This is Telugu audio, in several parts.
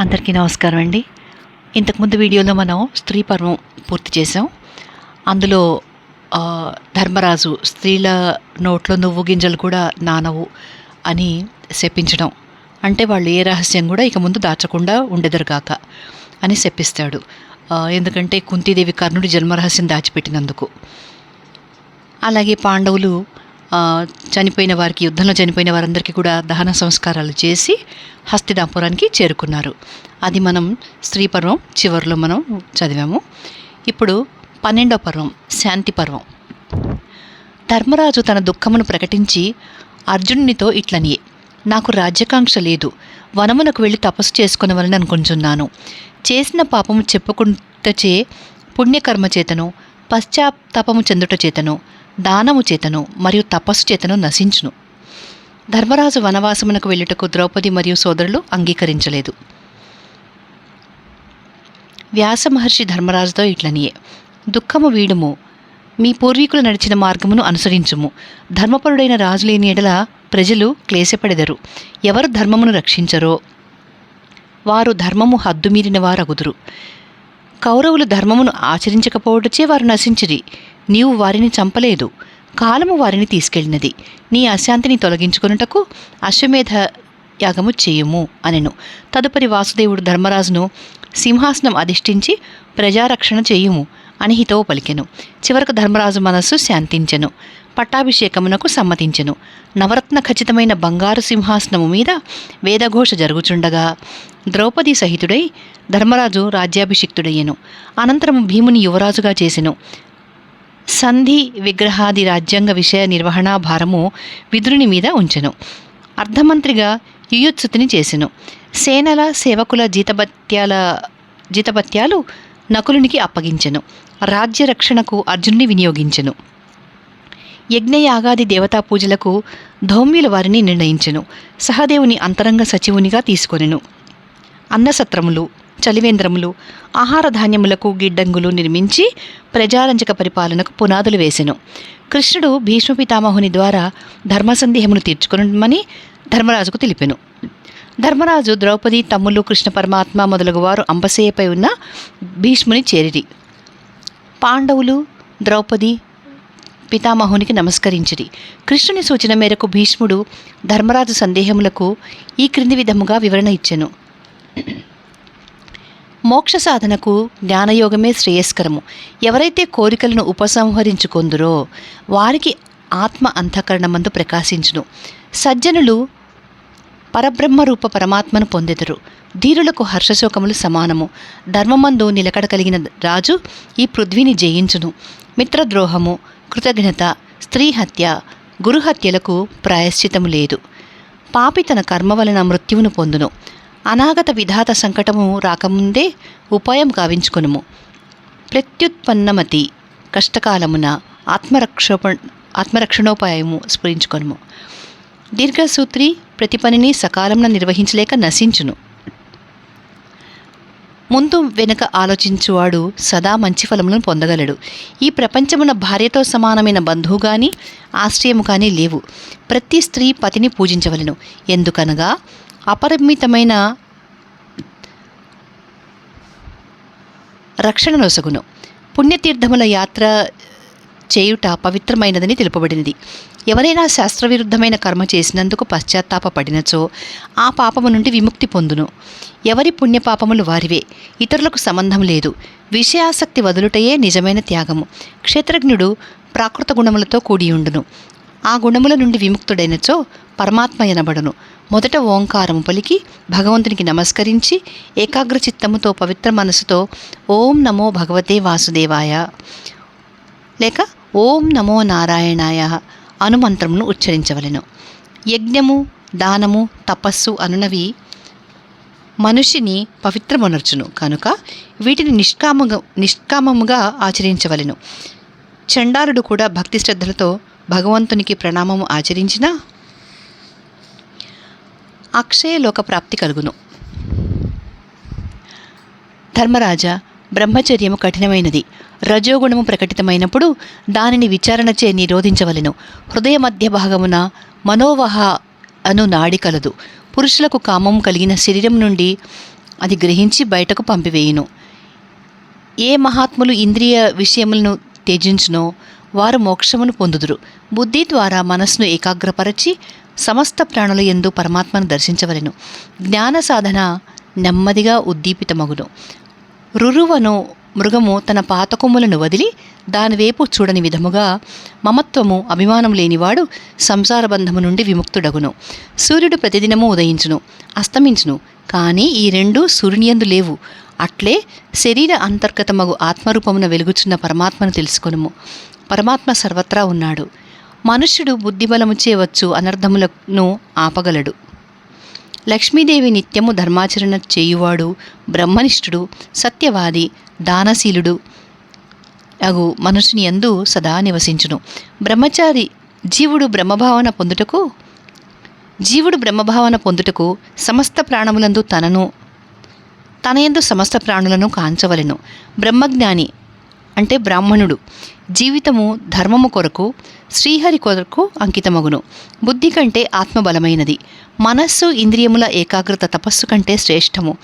అందరికీ నమస్కారం అండి. ఇంతకుముందు వీడియోలో మనం స్త్రీ పర్వం పూర్తి చేసాం అందులో ధర్మరాజు స్త్రీల నోట్లో నువ్వు గింజలు కూడా నానవు అని శపించడం. అంటే వాళ్ళు ఏ రహస్యం కూడా ఇక ముందు దాచకుండా ఉండెదరుగాక అని శపిస్తాడు. ఎందుకంటే కుంతీదేవి కర్ణుడి జన్మరహస్యం దాచిపెట్టినందుకు. అలాగే పాండవులు చనిపోయిన వారికి యుద్ధంలో చనిపోయిన వారందరికీ కూడా దహన సంస్కారాలు చేసి హస్తినాపురానికి చేరుకున్నారు. అది మనం స్త్రీ పర్వం చివరిలో మనం చదివాము. ఇప్పుడు పన్నెండో పర్వం శాంతి పర్వం. ధర్మరాజు తన దుఃఖమును ప్రకటించి అర్జునునితో ఇట్లనియే. నాకు రాజ్యకాంక్ష లేదు. వనమునకు వెళ్ళి తపస్సు చేసుకునవలని అనుకుంటున్నాను. చేసిన పాపము చెప్పుకుంటచే పుణ్యకర్మ చేతను పశ్చాత్తాపము చెందుట చేతను. దానము చేతను మరియు తపస్సు చేతను నశించును. ధర్మరాజు వనవాసమునకు వెళ్ళుటకు ద్రౌపది మరియు సోదరులు అంగీకరించలేదు. వ్యాస మహర్షి ధర్మరాజుతో ఇట్లనియే. దుఃఖము వీడుము. మీ పూర్వీకులు నడిచిన మార్గమును అనుసరించుము. ధర్మపరుడైన రాజు లేని ఎడల ప్రజలు క్లేశపడెదరు. ఎవరు ధర్మమును రక్షించరో? వారు ధర్మము హద్దుమీరిన వారగుదురు. కౌరవులు ధర్మమును ఆచరించకపోవటచే వారు నశించిరి. నీవు వారిని చంపలేదు. కాలము వారిని తీసుకెళ్ళినది. నీ అశాంతిని తొలగించుకొనుటకు అశ్వమేధ యాగము చేయుము అనెను. తదుపరి వాసుదేవుడు ధర్మరాజును సింహాసనం అధిష్ఠించి ప్రజారక్షణ చేయుము అని హితవు పలికెను. చివరకు ధర్మరాజు మనస్సు శాంతించెను. పట్టాభిషేకమునకు సమ్మతించెను. నవరత్న ఖచ్చితమైన బంగారు సింహాసనము మీద వేదఘోష జరుగుచుండగా ద్రౌపది సహితుడై ధర్మరాజు రాజ్యాభిషిక్తుడయ్యెను. అనంతరం భీముని యువరాజుగా చేసెను. సంధి విగ్రహాది రాజ్యాంగ విషయ నిర్వహణా భారము విదురుని మీద ఉంచెను. అర్ధమంత్రిగా యుయుత్సుతిని చేసెను. సేనల సేవకుల జీతభత్యాల జీతభత్యాలు నకులునికి అప్పగించెను. రాజ్య రక్షణకు అర్జునుని వినియోగించెను. యజ్ఞయాగాది దేవతా పూజలకు ధౌమ్యుల వారిని నిర్ణయించెను. సహదేవుని అంతరంగ సచివునిగా తీసుకొనెను. అన్నసత్రములు చలివేంద్రములు ఆహార ధాన్యములకు గిడ్డంగులు నిర్మించి ప్రజారంజక పరిపాలనకు పునాదులు వేసెను. కృష్ణుడు భీష్మ పితామహుని ద్వారా ధర్మసందేహమును తీర్చుకునమని ధర్మరాజుకు తెలిపెను. ధర్మరాజు ద్రౌపది తమ్ములు కృష్ణ పరమాత్మ మొదలగువారు అంబసేయపై ఉన్న భీష్ముని చేరిరి. పాండవులు ద్రౌపది పితామహునికి నమస్కరించిరి. కృష్ణుని సూచన మేరకు భీష్ముడు ధర్మరాజు సందేహములకు ఈ క్రింది విధముగా వివరణ ఇచ్చెను. మోక్ష సాధనకు జ్ఞానయోగమే శ్రేయస్కరము. ఎవరైతే కోరికలను ఉపసంహరించుకొందురో వారికి ఆత్మ అంతఃకరణమందు ప్రకాశించును. సజ్జనులు పరబ్రహ్మరూప పరమాత్మను పొందెదరు. ధీరులకు హర్షశోకములు సమానము. ధర్మమందు నిలకడ కలిగిన రాజు ఈ పృథ్వీని జయించును. మిత్రద్రోహము కృతజ్ఞత స్త్రీ హత్య గురుహత్యలకు ప్రాయశ్చితము లేదు. పాపి తన కర్మ వలన మృత్యువును పొందును. అనాగత విధాత సంకటము రాకముందే ఉపాయం గావించుకొనుము. ప్రత్యుత్పన్నమతి కష్టకాలమున ఆత్మరక్షోపణ ఆత్మరక్షణోపాయము స్ఫురించుకొనుము. దీర్ఘసూత్రి ప్రతి పనిని సకాలంలో నిర్వహించలేక నశించును. ముందు వెనుక ఆలోచించువాడు సదా మంచి ఫలములను పొందగలడు. ఈ ప్రపంచమున భార్యతో సమానమైన బంధువు కానీ ఆశ్రయము కానీ లేవు. ప్రతి స్త్రీ పతిని పూజించవలెను. ఎందుకనగా అపరిమితమైన రక్షణ నొసగును. పుణ్యతీర్థముల యాత్ర చేయుట పవిత్రమైనదని తెలుపబడినది. ఎవరైనా శాస్త్రవిరుద్ధమైన కర్మ చేసినందుకు పశ్చాత్తాపపడినచో ఆ పాపము నుండి విముక్తి పొందును. ఎవరి పుణ్యపాపములు వారివే ఇతరులకు సంబంధం లేదు. విషయాసక్తి వదులుటయే నిజమైన త్యాగము. క్షేత్రజ్ఞుడు ప్రాకృత గుణములతో కూడియుండును ఆ గుణముల నుండి విముక్తుడైనచో పరమాత్మ ఎనబడును. మొదట ఓంకారము పలికి భగవంతునికి నమస్కరించి ఏకాగ్రచిత్తముతో పవిత్ర మనసుతో ఓం నమో భగవతే వాసుదేవాయ. లేక ఓం నమో నారాయణాయ అనుమంత్రమును ఉచ్చరించవలెను. యజ్ఞము దానము తపస్సు అనునవి మనిషిని పవిత్రమునర్చును. కనుక వీటిని నిష్కామగా నిష్కామముగా ఆచరించవలెను. చండారుడు కూడా భక్తి శ్రద్ధలతో భగవంతునికి ప్రణామము ఆచరించినా అక్షయ లోక ప్రాప్తి కలుగును. ధర్మరాజా బ్రహ్మచర్యము కఠినమైనది. రజోగుణము ప్రకటితమైనప్పుడు దానిని విచారణచే నిరోధించవలెను. హృదయ మధ్య భాగమున మనోవహ అను నాడి కలదు. పురుషులకు కామం కలిగిన శరీరం నుండి అది గ్రహించి బయటకు పంపివేయును. ఏ మహాత్ములు ఇంద్రియ విషయములను త్యజించునో వారు మోక్షమును పొందుదురు. బుద్ధి ద్వారా మనస్సును ఏకాగ్రపరచి సమస్త ప్రాణుల ఎందు పరమాత్మను దర్శించవలెను. జ్ఞాన సాధన నెమ్మదిగా ఉద్దీపితమగును. రురువను మృగము తన పాత కొమ్ములను వదిలి దానివైపు చూడని విధముగా మమత్వము అభిమానం లేనివాడు సంసార బంధము నుండి విముక్తుడగును. సూర్యుడు ప్రతిదినము ఉదయించును అస్తమించును కానీ ఈ రెండు సూర్యునియందు లేవు. అట్లే శరీర అంతర్గతమగు ఆత్మరూపమున వెలుగుచున్న పరమాత్మను తెలుసుకొనుము. పరమాత్మ సర్వత్రా ఉన్నాడు. మనుష్యుడు బుద్ధిబలము చేయవచ్చు అనర్థములను ఆపగలడు. లక్ష్మీదేవి నిత్యము ధర్మాచరణ చేయువాడు బ్రహ్మనిష్ఠుడు సత్యవాది దానశీలుడు అగు మనుషుని యందు సదా నివసించును. బ్రహ్మచారి జీవుడు బ్రహ్మభావన పొందుటకు జీవుడు బ్రహ్మభావన పొందుటకు సమస్త ప్రాణములందు తనను తన యందు సమస్త ప్రాణులను కాంచవలెను. బ్రహ్మజ్ఞాని అంటే బ్రాహ్మణుడు. జీవితము ధర్మము కొరకు శ్రీహరి కొరకు అంకితమగును. బుద్ధి కంటే ఆత్మబలమైనది. మనస్సు ఇంద్రియముల ఏకాగ్రత తపస్సు కంటే శ్రేష్టము.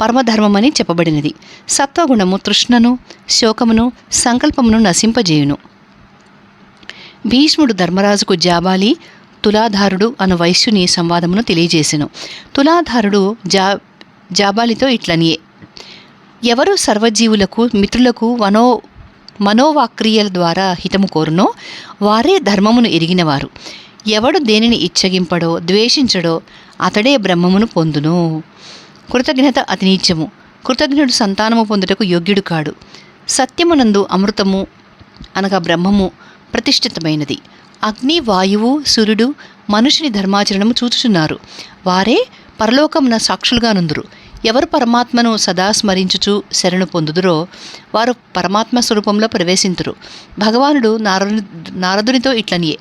పరమధర్మమని చెప్పబడినది. సత్వగుణము తృష్ణను శోకమును సంకల్పమును నశింపజేయును. భీష్ముడు ధర్మరాజుకు జాబాలి తులాధారుడు అను వైశ్యుని సంవాదమును తెలియజేసెను. తులాధారుడు జా జాబాలితో ఇట్లనియే. ఎవరు సర్వజీవులకు మిత్రులకు వనో మనోవాక్రియల ద్వారా హితము కోరునో వారే ధర్మమును ఎరిగినవారు. ఎవడు దేనిని ఇచ్చగింపడో ద్వేషించడో అతడే బ్రహ్మమును పొందును. కృతజ్ఞత అతి నీచము కృతజ్ఞుడు సంతానము పొందుటకు యోగ్యుడు కాడు. సత్యమునందు అమృతము అనగా బ్రహ్మము ప్రతిష్ఠితమైనది. అగ్ని వాయువు సూర్యుడు మనుషుని ధర్మాచరణము చూచుచున్నారు. వారే పరలోకమున సాక్షులుగా నుందురు ఎవరు పరమాత్మను సదా స్మరించుచు శరణు పొందుదురో వారు పరమాత్మ స్వరూపంలో ప్రవేశింతురు. భగవానుడు నారదు నారదునితో ఇట్లనియే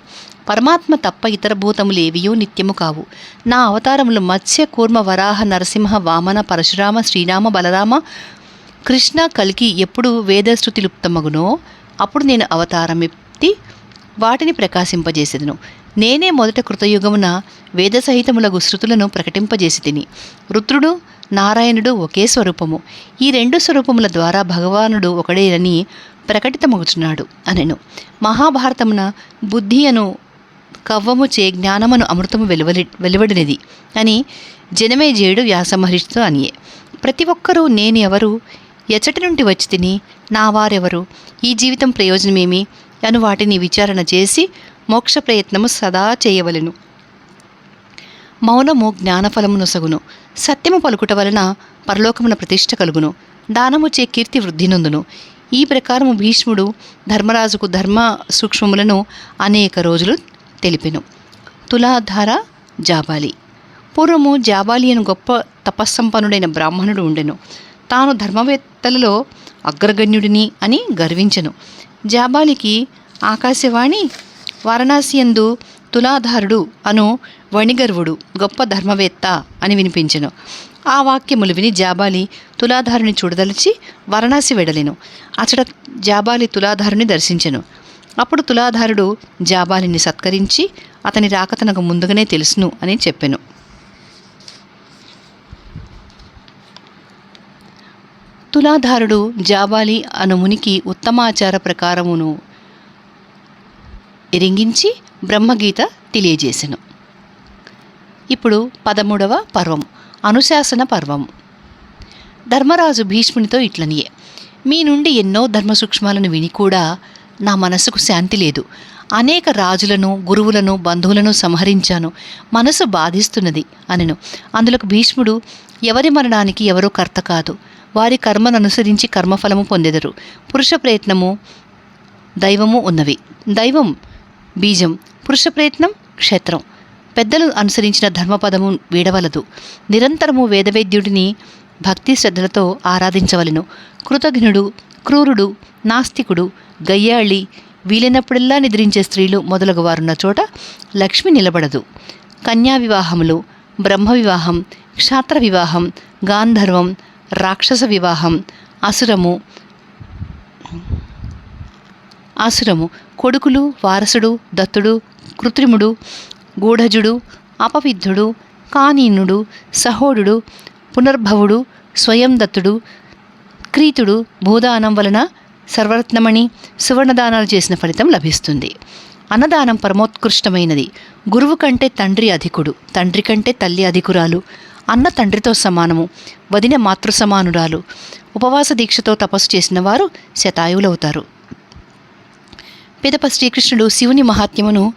పరమాత్మ తప్ప ఇతర భూతములు నిత్యము కావు. నా అవతారములు మత్స్య కూర్మ వరాహ నరసింహ వామన పరశురామ శ్రీరామ బలరామ కృష్ణ కలికి ఎప్పుడు వేదశ్రుతి లుప్తమగునో అప్పుడు నేను అవతారమెత్తి వాటిని ప్రకాశింపజేసేదను. నేనే మొదట కృతయుగమున వేద సహితములగు శృతులను ప్రకటింపజేసి తిని రుద్రుడు నారాయణుడు ఒకే స్వరూపము. ఈ రెండు స్వరూపముల ద్వారా భగవానుడు ఒకడేనని ప్రకటితమగుచున్నాడు అనెను. మహాభారతమున బుద్ధి అను కవ్వము చే అమృతము వెలువలి వెలువడినది అని జనమేజయుడు వ్యాసమహర్షితో అనియే. ప్రతి ఒక్కరూ నేను ఎవరు ఎచ్చటి నుండి వచ్చి తిని నా వారెవరు ఈ జీవితం ప్రయోజనమేమి అను వాటిని విచారణ చేసి మోక్ష ప్రయత్నము సదా చేయవలెను. మౌనము జ్ఞానఫలమును సగును. సత్యము పలుకుట వలన పరలోకమున ప్రతిష్ట కలుగును. దానము చే కీర్తి వృద్ధి నందును. ఈ ప్రకారము భీష్ముడు ధర్మరాజుకు ధర్మ సూక్ష్మములను అనేక రోజులు తెలిపెను. తులాధార జాబాలి. పూర్వము జాబాలి అని గొప్ప తపస్సంపన్నుడైన బ్రాహ్మణుడు ఉండెను. తాను ధర్మవేత్తలలో అగ్రగణ్యుడిని అని గర్వించెను. జాబాలికి ఆకాశవాణి వారణాసి ఎందు తులాధారుడు అను వణిగర్వుడు గొప్ప ధర్మవేత్త అని వినిపించెను. ఆ వాక్యములు విని జాబాలి తులాధారుని చూడదలిచి వారణాసి వెడలెను. అచట జాబాలి తులాధారుని దర్శించెను. అప్పుడు తులాధారుడు జాబాలిని సత్కరించి అతని రాక తనకు ముందుగానే తెలుసును అని చెప్పెను. తులాధారుడు జాబాలి అను మునికి ఉత్తమాచార ప్రకారమును ఎరింగించి బ్రహ్మగీత తెలియజేసెను. ఇప్పుడు పదమూడవ పర్వం అనుశాసన పర్వం. ధర్మరాజు భీష్మునితో ఇట్లనియే మీ నుండి ఎన్నో ధర్మ సూక్ష్మాలను విని కూడా నా మనసుకు శాంతి లేదు. అనేక రాజులను గురువులను బంధువులను సంహరించాను. మనసు బాధిస్తున్నది అనెను. అందులోకి భీష్ముడు ఎవరి మరణానికి ఎవరో కర్త కాదు. వారి కర్మను అనుసరించి కర్మఫలము పొందెదరు. పురుష ప్రయత్నము దైవము ఉన్నవి. దైవం బీజం పురుష ప్రయత్నం క్షేత్రం. పెద్దలు అనుసరించిన ధర్మపదము వీడవలదు. నిరంతరము వేదవైద్యుడిని భక్తి శ్రద్ధలతో ఆరాధించవలెను. కృతజ్ఞుడు క్రూరుడు నాస్తికుడు గయ్యాళి వీలైనప్పుడల్లా నిద్రించే స్త్రీలు మొదలగు వారున్న చోట లక్ష్మి నిలబడదు. కన్యా వివాహములు బ్రహ్మ వివాహం క్షాత్ర వివాహం గాంధర్వం రాక్షస వివాహం అసురము అసురము కొడుకులు వారసుడు దత్తుడు కృత్రిముడు గూఢజుడు అపవిద్ధుడు కానీనుడు సహోడు పునర్భవుడు స్వయం దత్తుడు క్రీతుడు భూదానం వలన సర్వరత్నమణి సువర్ణదానాలు చేసిన ఫలితం లభిస్తుంది. అన్నదానం పరమోత్కృష్టమైనది. గురువు కంటే తండ్రి అధికుడు తండ్రి కంటే తల్లి అధికురాలు అన్న తండ్రితో సమానము వదిన మాతృ సమానురాలు ఉపవాస దీక్షతో తపస్సు చేసిన వారు శతాయువులవుతారు. పిదప శ్రీకృష్ణుడు శివుని మహాత్మ్యమును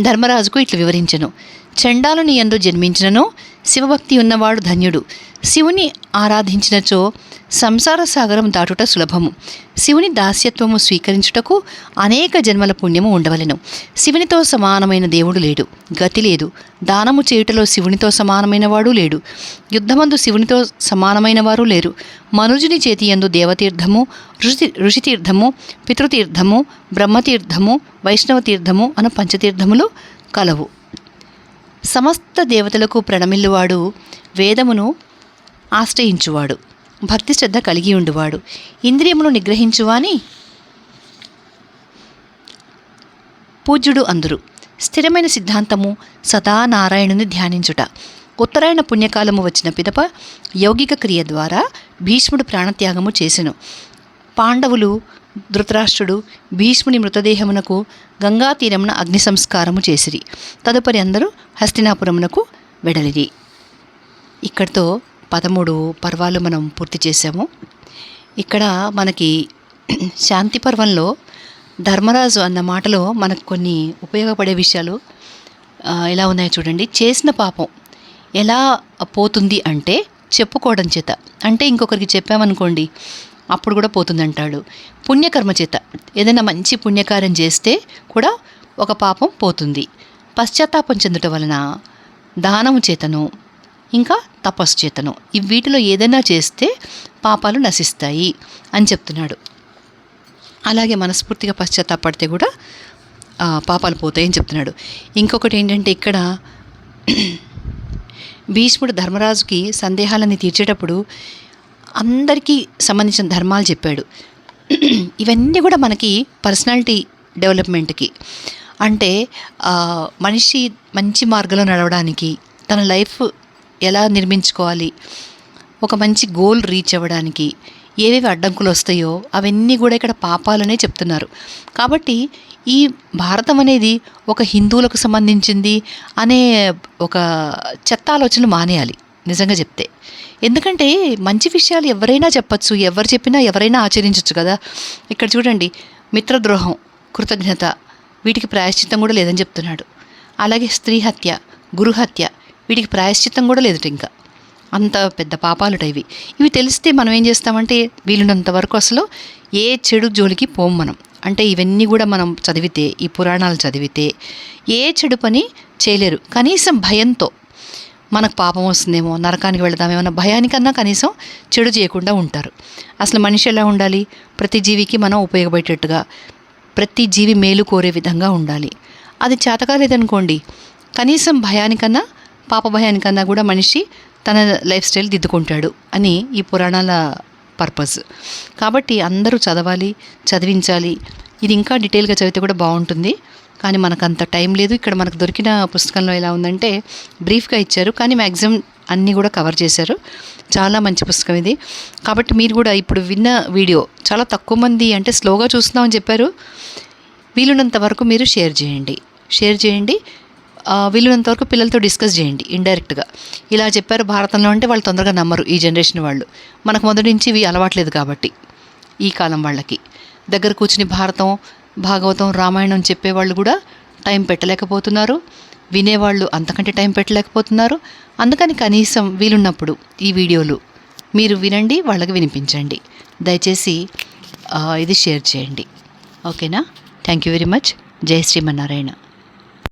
ధర్మరాజుకు ఇట్లు వివరించెను. చండాలుని ఎందు జన్మించినను శివభక్తి ఉన్నవాడు ధన్యుడు. శివుని ఆరాధించినచో సంసార సాగరం దాటుట సులభము. శివుని దాస్యత్వము స్వీకరించుటకు అనేక జన్మల పుణ్యము ఉండవలెను. శివునితో సమానమైన దేవుడు లేడు. గతి లేదు. దానము చేయుటలో శివునితో సమానమైన వాడు లేడు. యుద్ధమందు శివునితో సమానమైన వారు లేరు. మనుజుని చేతి యందు దేవతీర్థము ఋషి ఋషితీర్థము పితృతీర్థము బ్రహ్మతీర్థము వైష్ణవ తీర్థము అను పంచతీర్థములు కలవు. సమస్త దేవతలకు ప్రణమిల్లువాడు వేదమును ఆశ్రయించువాడు భక్తి శ్రద్ధ కలిగి ఉండువాడు. ఇంద్రియమును నిగ్రహించువాని పూజ్యుడు అందరు. స్థిరమైన సిద్ధాంతము సదా నారాయణుని ధ్యానించుట. ఉత్తరాయణ పుణ్యకాలము వచ్చిన పిదప యౌగిక క్రియ ద్వారా భీష్ముడు ప్రాణత్యాగము చేసెను. పాండవులు ధృతరాష్ట్రుడు భీష్ముని మృతదేహమునకు గంగా తీరమున అగ్ని సంస్కారము చేసిరి. తదుపరి అందరూ హస్తినాపురమునకు వెడలిరి. ఇక్కడితో పదమూడు పర్వాలు మనం పూర్తి చేసాము ఇక్కడ మనకి శాంతి పర్వంలో ధర్మరాజు అన్న మాటలో మనకు కొన్ని ఉపయోగపడే విషయాలు ఎలా ఉన్నాయో చూడండి. చేసిన పాపం ఎలా పోతుంది అంటే చెప్పుకోవడం చేత. అంటే ఇంకొకరికి చెప్పామనుకోండి అప్పుడు కూడా పోతుంది అంటాడు పుణ్యకర్మ చేత ఏదైనా మంచి పుణ్యకార్యం చేస్తే కూడా ఒక పాపం పోతుంది. పశ్చాత్తాపం చెందుట వలన దానము చేతను ఇంకా తపస్సు చేతను ఈ వీటిలో ఏదైనా చేస్తే పాపాలు నశిస్తాయి అని చెప్తున్నాడు. అలాగే మనస్ఫూర్తిగా పశ్చాత్తాపడితే కూడా పాపాలు పోతాయని చెప్తున్నాడు. ఇంకొకటి ఏంటంటే ఇక్కడ భీష్ముడు ధర్మరాజుకి సందేహాలని తీర్చేటప్పుడు అందరికీ సంబంధించిన ధర్మాలు చెప్పాడు. ఇవన్నీ కూడా మనకి పర్సనాలిటీ డెవలప్మెంట్కి. అంటే మనిషి మంచి మార్గంలో నడవడానికి తన లైఫ్ ఎలా నిర్మించుకోవాలి ఒక మంచి గోల్ రీచ్ అవ్వడానికి ఏవేవి అడ్డంకులు వస్తాయో అవన్నీ కూడా ఇక్కడ పాపాలనే చెప్తున్నారు. కాబట్టి ఈ భారతం అనేది ఒక హిందువులకు సంబంధించింది అనే ఒక చెత్త ఆలోచనలు మానేయాలి. నిజంగా చెప్తే. ఎందుకంటే మంచి విషయాలు ఎవరైనా చెప్పచ్చు ఎవరు చెప్పినా ఎవరైనా ఆచరించవచ్చు కదా. ఇక్కడ చూడండి మిత్రద్రోహం కృతజ్ఞత వీటికి ప్రాయశ్చిత్తం కూడా లేదని చెప్తున్నాడు. అలాగే స్త్రీ హత్య గురుహత్య వీటికి ప్రాయశ్చిత్తం కూడా లేదు ఇంకా. అంత పెద్ద పాపాలుట ఇవి. ఇవి తెలిస్తే మనం ఏం చేస్తామంటే వీలున్నంత వరకు అసలు ఏ చెడు జోలికి పోం మనం. అంటే ఇవన్నీ కూడా మనం చదివితే ఈ పురాణాలు చదివితే ఏ చెడు పని చేయలేరు. కనీసం భయంతో మనకు పాపం వస్తుందేమో నరకానికి వెళదామేమో అన్న భయానికన్నా కనీసం చెడు చేయకుండా ఉంటారు. అసలు మనిషి ఎలా ఉండాలి? ప్రతి జీవికి మనం ఉపయోగపడేటట్టుగా ప్రతి జీవి మేలు కోరే విధంగా ఉండాలి. అది చేతకాలేదనుకోండి కనీసం భయానికన్నా పాప భయానికన్నా కూడా మనిషి తన లైఫ్ స్టైల్ దిద్దుకుంటాడు అని ఈ పురాణాల పర్పస్. కాబట్టి అందరూ చదవాలి చదివించాలి. ఇది ఇంకా డీటెయిల్గా చదివితే కూడా బాగుంటుంది. కానీ మనకు అంత టైం లేదు. ఇక్కడ మనకు దొరికిన పుస్తకంలో ఎలా ఉందంటే బ్రీఫ్గా ఇచ్చారు. కానీ మ్యాక్సిమం అన్నీ కూడా కవర్ చేశారు. చాలా మంచి పుస్తకం ఇది. కాబట్టి మీరు కూడా ఇప్పుడు విన్న వీడియో చాలా తక్కువ మంది అంటే స్లోగా చూస్తున్నామని చెప్పారు. వీలున్నంత వరకు మీరు షేర్ చేయండి. షేర్ చేయండి. ఆ, వీలున్నంత వరకు పిల్లలతో డిస్కస్ చేయండి ఇండైరెక్ట్గా. ఇలా చెప్పారు భారతంలో అంటే వాళ్ళు తొందరగా నమ్మరు ఈ జనరేషన్ వాళ్ళు. మనకు మొదటి నుంచి ఇవి అలవాట్లేదు కాబట్టి ఈ కాలం వాళ్ళకి. దగ్గర కూర్చుని భారతం భాగవతం రామాయణం చెప్పేవాళ్ళు కూడా టైం పెట్టలేకపోతున్నారు. వినేవాళ్ళు అంతకంటే టైం పెట్టలేకపోతున్నారు. అందుకని కనీసం వీలున్నప్పుడు ఈ వీడియోలు మీరు వినండి వాళ్ళకి వినిపించండి. దయచేసి ఇది షేర్ చేయండి. ఓకేనా? Thank you very much. జై శ్రీమన్నారాయణ